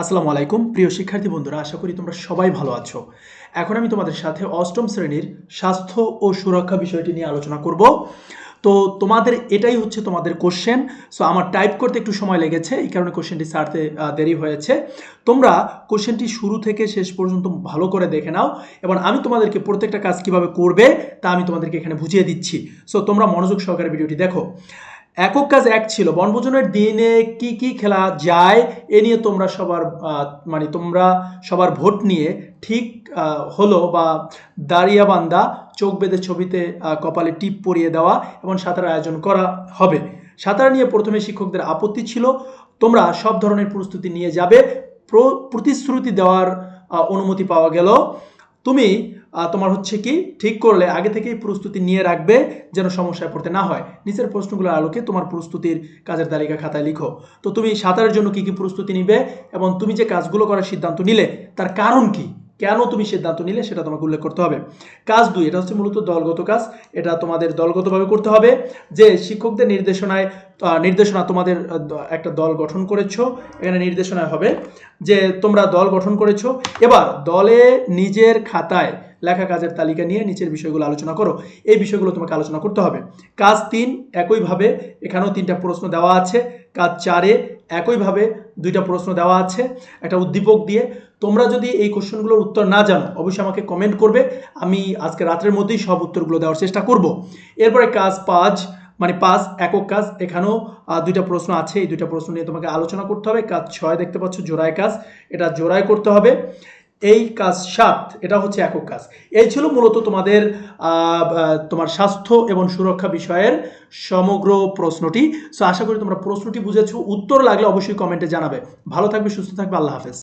আসসালামু আলাইকুম। প্রিয় শিক্ষার্থী বন্ধুরা, আশা করি তোমরা সবাই ভালো আছো। এখন আমি তোমাদের সাথে অষ্টম শ্রেণির স্বাস্থ্য ও সুরক্ষা বিষয়টি নিয়ে আলোচনা করব। তো তোমাদের এটাই হচ্ছে তোমাদের কোশ্চেন সো আমার টাইপ করতে একটু সময় লেগেছে, এই কারণে কোশ্চেনটি সারতে দেরি হয়েছে। তোমরা কোশ্চেনটি শুরু থেকে শেষ পর্যন্ত ভালো করে দেখে নাও, এবং আমি তোমাদেরকে প্রত্যেকটা কাজ কীভাবে করবে তা আমি তোমাদেরকে এখানে বুঝিয়ে দিচ্ছি। সো তোমরা মনোযোগ সহকারে ভিডিওটি দেখো। একক কাজ এক ছিল। বনভোজনের দিনে কি কি খেলা যায় এ নিয়ে তোমরা সবার মানে তোমরা সবার ভোট নিয়ে ঠিক হলো বা দাঁড়িয়াবান্ধা চোখ বেঁধে ছবিতে কপালে টিপ পরিয়ে দেওয়া এবং সাঁতার আয়োজন করা হবে। সাঁতার নিয়ে প্রথমে শিক্ষকদের আপত্তি ছিল। তোমরা সব ধরনের প্রস্তুতি নিয়ে যাবে। প্রতিশ্রুতি দেওয়ার অনুমতি পাওয়া গেল। তুমি তোমার হচ্ছে কি, ঠিক করলে, আগে থেকেই প্রস্তুতি নিয়ে রাখবে যেন সমস্যায় পড়তে না হয়। নিচের প্রশ্নগুলোর আলোকে তোমার প্রস্তুতির কাজের তালিকা খাতায় লিখো। তো তুমি সাঁতারের জন্য কি কি প্রস্তুতি নিবে এবং তুমি যে কাজগুলো করার সিদ্ধান্ত নিলে, তার কারণ কি? কেন তুমি সিদ্ধান্ত নিলে সেটা তোমাকে উল্লেখ করতে হবে। কাজ দুই, এটা হচ্ছে মূলত দলগত কাজ, এটা তোমাদের দলগতভাবে করতে হবে যে শিক্ষকদের নির্দেশনায় নির্দেশনা তোমাদের একটা দল গঠন করেছ, এখানে নির্দেশনায় হবে যে তোমরা দল গঠন করেছ, এবার দলে নিজের খাতায় লেখা কাজের তালিকা নিয়ে নিচের বিষয়গুলো আলোচনা করো, এই বিষয়গুলো তোমাকে আলোচনা করতে হবে। কাজ তিন, একইভাবে এখানেও তিনটা প্রশ্ন দেওয়া আছে, কাজ চারে একইভাবে দুইটা প্রশ্ন দেওয়া আছে, একটা উদ্দীপক দিয়ে তোমরা যদি এই কোশ্চেনগুলোর উত্তর না জানো, অবশ্যই আমাকে কমেন্ট করবে। আমি আজকে রাত্রের মধ্যেই সব উত্তরগুলো দেওয়ার চেষ্টা করব। এরপরে কাজ পাঁচ মানে পাঁচ, একক কাজ, এখানেও দুইটা প্রশ্ন আছে। এই দুইটা প্রশ্ন নিয়ে তোমাকে আলোচনা করতে হবে। কাজ ছয় দেখতে পাচ্ছ, জোড়ায় কাজ। এটা জোড়ায় করতে হবে। এই কাজ সাত, এটা হচ্ছে একক কাজ। এই ছিল মূলত তোমাদের তোমার স্বাস্থ্য এবং সুরক্ষা বিষয়ের সমগ্র প্রশ্নটি। সো আশা করি তোমরা প্রশ্নটি বুঝেছ। উত্তর লাগলে অবশ্যই কমেন্টে জানাবে। ভালো থাকবে, সুস্থ থাকবে। আল্লাহ হাফেজ।